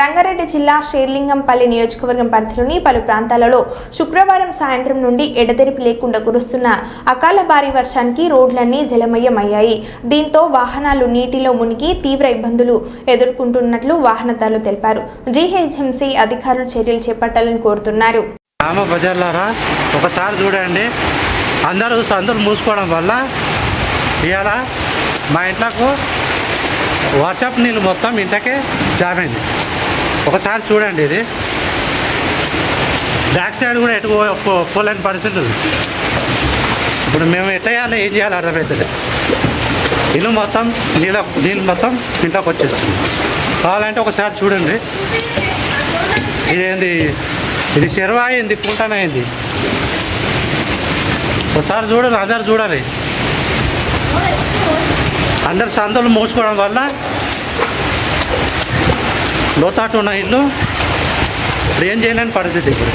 రంగారెడ్డి జిల్లా షేర్లింగంపల్లి నియోజకవర్గం పరిధిలోని పలు ప్రాంతాలలో శుక్రవారం సాయంత్రం నుండి ఎడతెరిపి లేకుండా కురుస్తున్న అకాల భారీ వర్షానికి రోడ్లన్నీ జలమయమయ్యాయి. దీంతో వాహనాలు నీటిలో మునిగి తీవ్ర ఇబ్బందులు ఎదుర్కొంటున్నట్లు వాహనదారులు తెలిపారు. జీహెచ్ఎంసీ అధికారులు చర్యలు చేపట్టాలని కోరుతున్నారు. గ్రామ ఒకసారి చూడండి. అందరూ సందులు మూసుకోవడం వల్ల ఇవాళ మా ఇంట్లోకి వర్షపు నీళ్ళు మొత్తం ఇంటకే జామైంది అయింది. ఒకసారి చూడండి ఇది. బ్యాక్ సైడ్ కూడా ఎటు పోలేని పరిస్థితి ఉంది. ఇప్పుడు మేము ఎట్లా చేయాలి ఏం చేయాలి అర్థమవుతుంది ఇల్లు మొత్తం నీళ్ళ నీళ్ళు మొత్తం ఇంట్లోకి వచ్చేస్తుంది. కావాలంటే ఒకసారి చూడండి. ఇదేంది? ఇది చెరువు అయింది కుంటన అయింది ఒకసారి చూడండి అందరు చూడాలి. అందరు సందులు మూసుకోవడం వల్ల లోతాటు ఉన్న ఇల్లు ఇప్పుడు ఏం చేయలేని పరిస్థితి ఇప్పుడు.